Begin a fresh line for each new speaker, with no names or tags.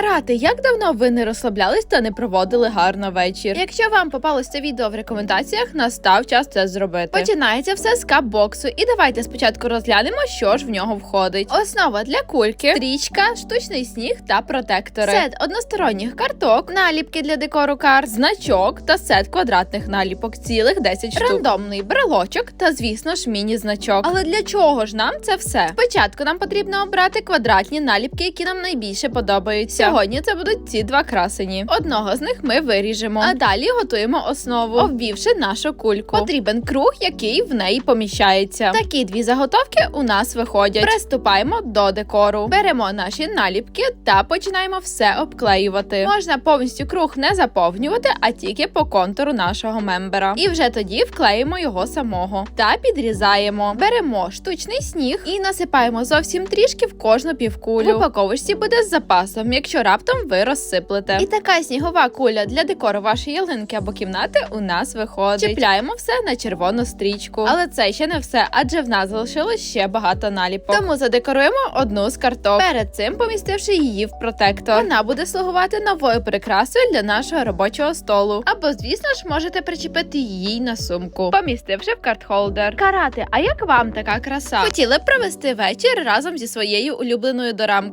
Карати, як давно ви не розслаблялись та не проводили гарно вечір? Якщо вам попалось це відео в рекомендаціях, настав час це зробити. Починається все з капбоксу, і давайте спочатку розглянемо, що ж в нього входить. Основа для кульки, стрічка, штучний сніг та протектори. Сет односторонніх карток, наліпки для декору карт, значок та сет квадратних наліпок, цілих 10 штук. Рандомний брелочок та, звісно ж, міні-значок. Але для чого ж нам це все? Спочатку нам потрібно обрати квадратні наліпки, які нам найбільше подобаються. Сьогодні це будуть ці два красені. Одного з них ми виріжемо, а далі готуємо основу, обвівши нашу кульку. Потрібен круг, який в неї поміщається. Такі дві заготовки у нас виходять. Приступаємо до декору. Беремо наші наліпки та починаємо все обклеювати. Можна повністю круг не заповнювати, а тільки по контуру нашого мембера. І вже тоді вклеїмо його самого та підрізаємо. Беремо штучний сніг і насипаємо зовсім трішки в кожну півкулю. В упаковочці буде з запасом, якщо раптом ви розсиплете. І така снігова куля для декору вашої ялинки або кімнати у нас виходить. Чіпляємо все на червону стрічку. Але це ще не все, адже в нас залишилось ще багато наліпок. Тому задекоруємо одну з карток. Перед цим помістивши її в протектор. Вона буде слугувати новою прикрасою для нашого робочого столу. Або, звісно ж, можете причепити її на сумку, помістивши в картхолдер. Карати, а як вам така краса? Хотіли б провести вечір разом зі своєю улюбленою дорамкою?